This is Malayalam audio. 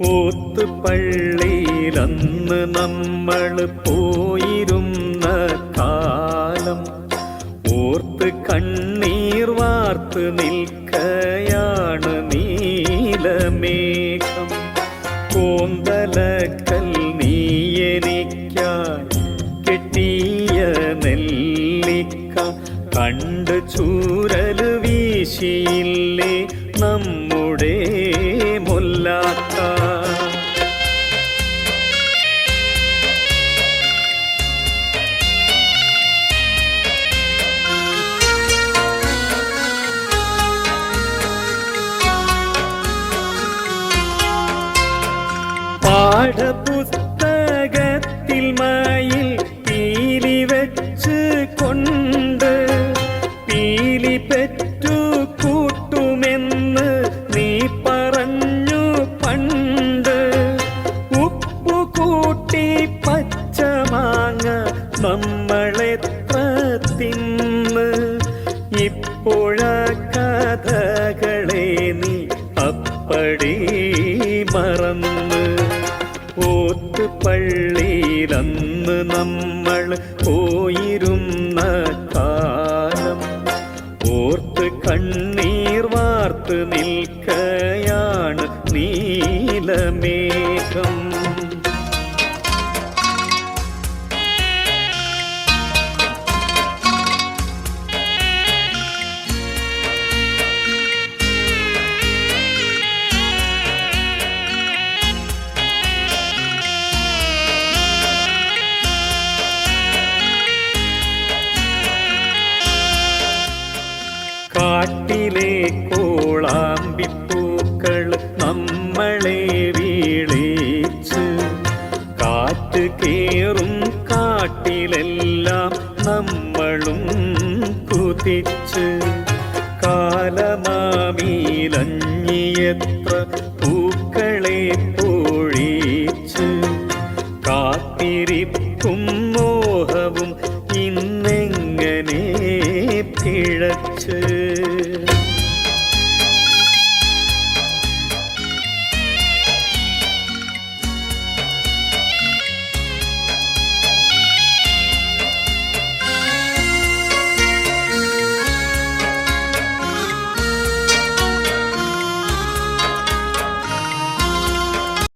ഓത്തുപള്ളിയിലന്ന് നമ്മൾ പോയിരുന്ന കാലം ഓർത്ത് കണ്ണീർ വാർത്ത് നിൽക്കയാണ് നീലമേഘം. കോന്തലക്കൽ നീ എനിക്കായി കെട്ടിയ നെല്ലിക്ക കണ്ട് ചൂരൽ വീശിയില്ലേ നമ്മുടെ പാഠപുസ്തകത്തിൽ മയിൽ പീലി വെച്ച് കൊണ്ട് പീലി പെറ്റു കൂട്ടുമെന്ന് നീ പറഞ്ഞു പണ്ട്. ഉപ്പു കൂട്ടി പച്ചമാങ്ങ നമ്മളെത്ര തിന്ന്. ഇപ്പോഴ കഥകളെ നീ അപ്പടി മറന്ന്. ഓത്തുപള്ളിയിലന്ന് നമ്മൾ പോയിരുന്ന കാലം. ഓർത്ത് കണ്ണീർ വാർത്ത് നിൽക്കയാണ് നീലമേഘം. കാട്ടിലെ കോളാമ്പിപ്പൂക്കൾ നമ്മളെ വീളിച്ച് കാറ്റ് കേറും കാട്ടിലെല്ലാം നമ്മളും കുതിച്ച് കാലമാമീലഞ്ഞിയത്ര പൂക്കളെ പൊഴിച്ച് കാത്തിരിപ്പും മോഹവും பிழைச்சு